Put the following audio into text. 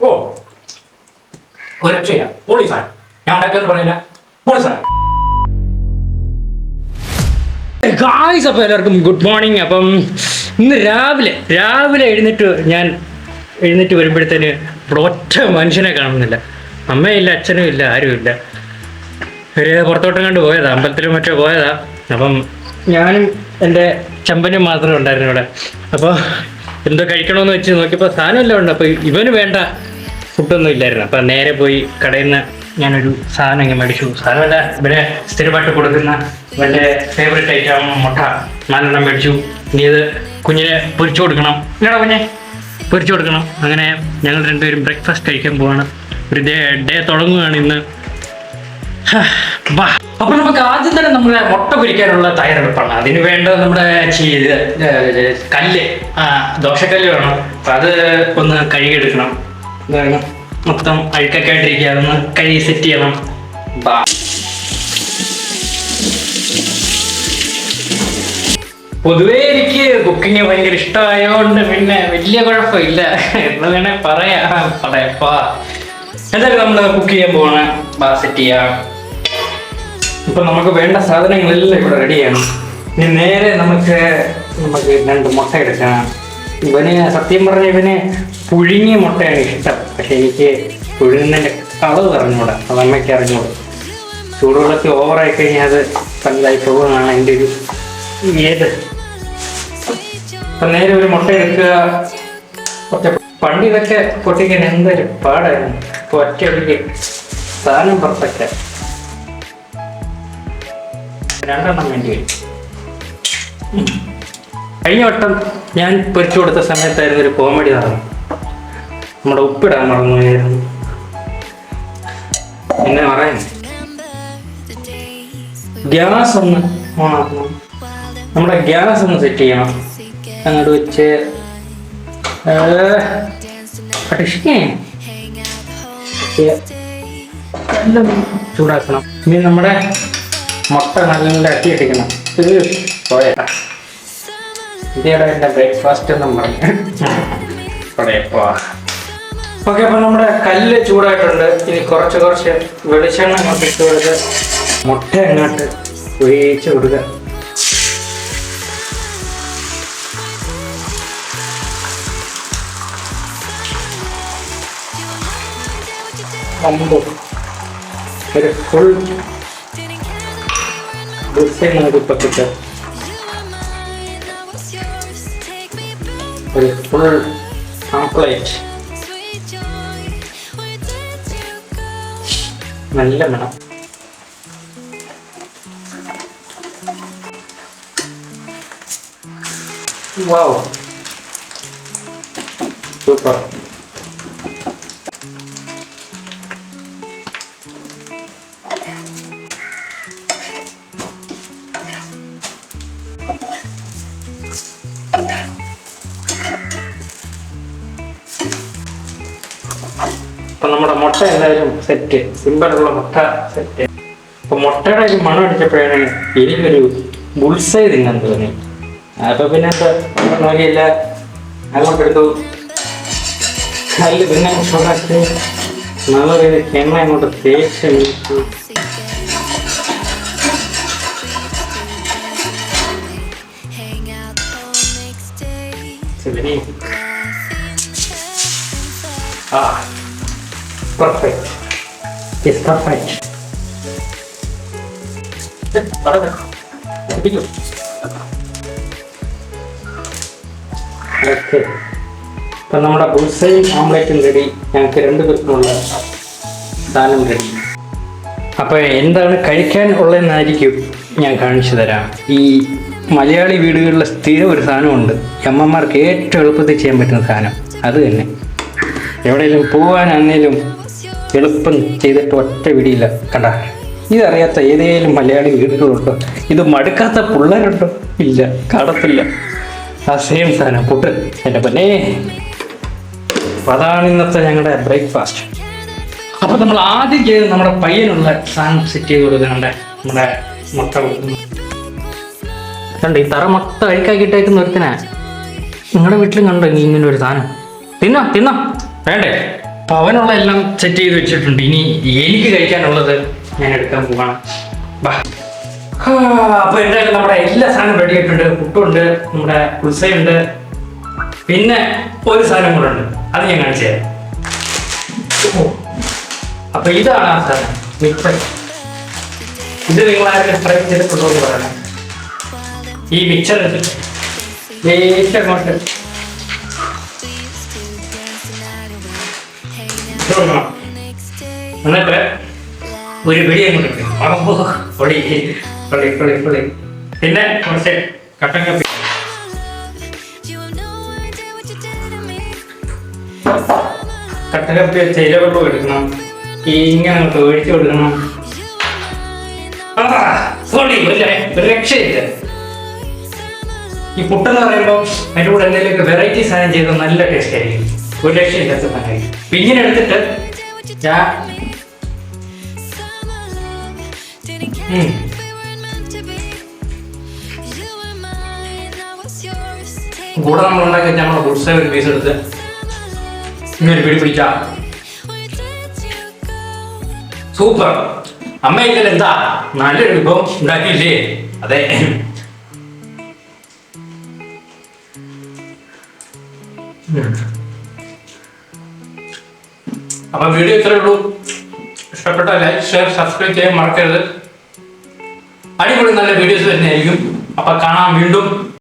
ഓ. അപ്പോൾ എല്ലാവർക്കും good morning അപ്പം ഇന്ന് രാവിലെ രാവിലെ എഴുന്നേറ്റ് ഞാൻ എഴുന്നേറ്റ് വരുമ്പോഴത്തേന് ഇവിടെ ഒറ്റ മനുഷ്യനെ കാണുന്നില്ല. അമ്മയില്ല അച്ഛനും ഇല്ല ആരുമില്ല ഒരു പുറത്തോട്ടും കണ്ട് പോയതാ അമ്പലത്തിലും മറ്റോ പോയതാ. അപ്പം ഞാനും എന്റെ ചെമ്പനും മാത്രമേ ഉണ്ടായിരുന്നു ഇവിടെ. അപ്പോൾ എന്തോ കഴിക്കണമെന്ന് വെച്ച് നോക്കിയപ്പോൾ സാധനമെല്ലാം ഉണ്ട്. അപ്പോൾ ഇവന് വേണ്ട ഫുഡൊന്നും ഇല്ലായിരുന്നു. അപ്പം നേരെ പോയി കടയിൽ നിന്ന് ഞാനൊരു സാധനം ഇങ്ങനെ മേടിച്ചു. സാധനമല്ല ഇവരെ സ്ഥിരമായിട്ട് കൊടുക്കുന്ന ഇവന്റെ ഫേവറേറ്റ് ഐറ്റം മുട്ട. നാലെണ്ണം മേടിച്ചു. ഇനി ഇത് കുഞ്ഞിനെ പൊരിച്ചു കൊടുക്കണം. ഇല്ലടാ കുഞ്ഞെ. പൊരിച്ചു കൊടുക്കണം. അങ്ങനെ ഞങ്ങൾ രണ്ടുപേരും ബ്രേക്ക്ഫാസ്റ്റ് കഴിക്കാൻ പോവാണ്. ഒരു ഡേ ഡേ തുടങ്ങുകയാണ് ഇന്ന്. അപ്പൊ നമുക്ക് ആദ്യം തന്നെ നമ്മുടെ മുട്ട പൊരിക്കാനുള്ള തയ്യാറെടുപ്പാണ്. അതിന് വേണ്ടത് നമ്മുടെ കല്ല്. ആ ദോശക്കല്ല് വേണം. അത് ഒന്ന് കഴുകിയെടുക്കണം. മൊത്തം അഴുക്കൊക്കെ ആയിട്ടിരിക്കുക അതൊന്ന് സെറ്റ് ചെയ്യണം. ബാ. പൊതുവേ എനിക്ക് കുക്കിങ് ഭയങ്കര ഇഷ്ടമായതുകൊണ്ട് പിന്നെ വലിയ കുഴപ്പമില്ല. എന്ന് വേണേ പറയാം. പറയപ്പാ എന്തായാലും നമ്മൾ കുക്ക് ചെയ്യാൻ പോവാണ്. ബാ സെറ്റ് ചെയ്യാം. ഇപ്പൊ നമുക്ക് വേണ്ട സാധനങ്ങളെല്ലാം ഇവിടെ റെഡിയാണ് ഇനി നേരെ നമുക്ക് നമുക്ക് രണ്ട് മുട്ട എടുക്കണം. ഇവന് സത്യം പറഞ്ഞ ഇവന് പുഴുങ്ങിയ മുട്ടയാണ് ഇഷ്ടം. പക്ഷെ എനിക്ക് പുഴുങ്ങുന്നതിന്റെ കളവ് അറിഞ്ഞൂടാ അത് അമ്മയ്ക്ക് അറിഞ്ഞൂടാ. ചൂടുവെള്ളത്തിൽ ഓവറായി കഴിഞ്ഞാൽ അത് പലതായി പോകുന്നതാണ് എന്റെ ഒരു ഏത്? നേരെ ഒരു മുട്ട എടുക്കുക കുറച്ച് പണ്ട് ഇതൊക്കെ പൊട്ടിക്കാൻ എന്തൊരു പാടായിരുന്നു. ഇപ്പൊ ഒറ്റ ഒഴുകി സാധനം പുറത്തൊക്കെ. രണ്ടെണ്ണം വേണ്ടി വരും. കഴിഞ്ഞ വട്ടം ഞാൻ പൊരിച്ചു കൊടുത്ത സമയത്തായിരുന്നു ഒരു കോമഡി നടന്നു നമ്മുടെ ഉപ്പിടാൻ മറന്നുപോയായിരുന്നു. എന്നെ പറയാൻ ഗ്യാസ് ഒന്ന് ഓണാക്കണം നമ്മുടെ ഗ്യാസ് ഒന്ന് സെറ്റ് ചെയ്യണം. അങ്ങോട്ട് വെച്ച്. എല്ലാം ചൂടാക്കണം. ഇനി നമ്മുടെ മുട്ട നല്ല അട്ടി അടിക്കണം പോയേട്ടാ ഇതേടെ എന്റെ ബ്രേക്ക്ഫാസ്റ്റ് എന്നും പറഞ്ഞു. ഓക്കെ അപ്പൊ നമ്മുടെ കല്ല് ചൂടായിട്ടുണ്ട്. ഇനി കുറച്ച് കുറച്ച് വെളിച്ചെണ്ണ അങ്ങോട്ട് ഇട്ട് കൊടുത്ത് മുട്ട അങ്ങോട്ട് ഒഴിച്ച് കൊടുക്കുക ഒരു ഫുൾ ഡിസൈൻ നമുക്ക് ഇപ്പൊ കിട്ടും. ഒരു ഫുൾ കംപ്ലീറ്റ് നല്ല മണം. വാവ് സൂപ്പർ മുട്ട എന്തായാലും സെറ്റ് സിമ്പിളുള്ള മുട്ട സെറ്റ് അപ്പൊ മുട്ടയുടെ ഒരു മണം അടിച്ചപ്പോഴാണ് എനിക്കൊരു ബുൾസൈ തിന്നാൻ തോന്നി. അപ്പൊ പിന്നെ നോക്കിയില്ല. അങ്ങോട്ടെടുത്തു കല്ല് പിന്നെ ചൂടാക്കി നല്ല രീതിയിൽ എണ്ണ അങ്ങോട്ട് തേച്ച് മിനിറ്റ് ശരി It's perfect. ഓക്കെ ഇപ്പം നമ്മുടെ ബുൾസൈ ഓംലേറ്റും റെഡി ഞങ്ങൾക്ക് രണ്ട് പേർക്കുമുള്ള സാധനം റെഡി അപ്പോൾ എന്താണ് കഴിക്കാൻ ഉള്ളതെന്നായിരിക്കും ഞാൻ കാണിച്ചു തരാം. ഈ മലയാളി വീടുകളിലെ സ്ഥിരം ഒരു സാധനമുണ്ട്. അമ്മമാർക്ക് ഏറ്റവും എളുപ്പത്തിൽ ചെയ്യാൻ പറ്റുന്ന സാധനം. അത് തന്നെ. എവിടെയെങ്കിലും പോകാനാണേലും എളുപ്പം ചെയ്തിട്ട് ഒറ്റ വിടിയില്ല. കണ്ട ഇതറിയാത്ത ഏതേലും മലയാളി വീടുകളുണ്ടോ ഇത് മടുക്കാത്ത പിള്ളേരുണ്ടോ? ഇല്ല കാണത്തില്ല. ആ സെയിം സാധനം പുട്ട്. എന്റെ പൊന്നെ. അതാണ് ഇന്നത്തെ ഞങ്ങളുടെ ബ്രേക്ക്ഫാസ്റ്റ് അപ്പൊ നമ്മൾ ആദ്യം ചെയ്ത് നമ്മുടെ പയ്യനുള്ള സാധനം സെറ്റ് ചെയ്ത് കൊടുക്കുന്നുണ്ട് നമ്മുടെ മുട്ട കണ്ടോ ഈ തറ മൊത്തം അഴുക്കാക്കിയിട്ടേക്കുന്ന ഒരുത്തിനാ. നിങ്ങളുടെ വീട്ടിലും കണ്ടോ ഇങ്ങനെ ഒരു സാധനം? തിന്നോ തിന്നോ. വേണ്ടേ? അപ്പൊ അവനുള്ള എല്ലാം സെറ്റ് ചെയ്ത് വെച്ചിട്ടുണ്ട്. ഇനി എനിക്ക് കഴിക്കാനുള്ളത് ഞാൻ എടുക്കാൻ പോവാണ്. ബാ. എന്തായാലും നമ്മുടെ എല്ലാ സാധനവും റെഡി ആയിട്ടുണ്ട്. പുട്ടുണ്ട് നമ്മുടെ കുൽസയുണ്ട് പിന്നെ ഒരു സാധനം കൂടെ ഉണ്ട്. അത് ഞാൻ കാണിച്ചു തരാം. അപ്പൊ ഇതാണ് ആ സാധനം. ഇത് നിങ്ങൾ ആരും ട്രൈ ചെയ്തിട്ടുണ്ടോ എന്ന് പറയണം. ഈ മിക്സർ ഏറ്റവും അങ്ങോട്ട് എന്നിട്ട് ഒരു പിടി അങ്ങോട്ട്. അമ്പോ, പൊളി പൊളി പൊളി പൊളി. പിന്നെ കുറച്ച് കട്ടൻ കപ്പി. കട്ടൻ കപ്പി വെച്ച് ഇലവെള്ളം എടുക്കണം ഇങ്ങനെ അങ്ങോട്ട് ഒഴിച്ചു കൊടുക്കണം. പൊളി, ഒരു ഈ പുട്ടെന്ന് പറയുമ്പോൾ അതിന്റെ കൂടെ എന്തെങ്കിലുമൊക്കെ വെറൈറ്റി സാധനം ചെയ്താൽ നല്ല ടേസ്റ്റ് ആയിരിക്കും. ഒരു ലക്ഷം ഇല്ലാത്ത സഹായി പിന്നീട് എടുത്തിട്ട് ഞാൻ. കൂടെ നമ്മൾ ഉണ്ടാക്കി നമ്മളെ ഫുഡ് സൈഡ് ഒരു പീസ് എടുത്ത് ഇങ്ങനെ പിടി പിടിച്ച. സൂപ്പർ. അമ്മ ഇതിൽ എന്താ? നല്ലൊരു വിഭവം ഉണ്ടാക്കിയില്ലേ? അതെ. ഉം. അപ്പൊ വീഡിയോ ഇത്രേ ഉള്ളൂ. ഇഷ്ടപ്പെട്ട ലൈക്ക് ഷെയർ സബ്സ്ക്രൈബ് ചെയ്യാൻ മറക്കരുത്. അടിപൊളി നല്ല വീഡിയോസ് തന്നെയായിരിക്കും. അപ്പൊ കാണാം വീണ്ടും.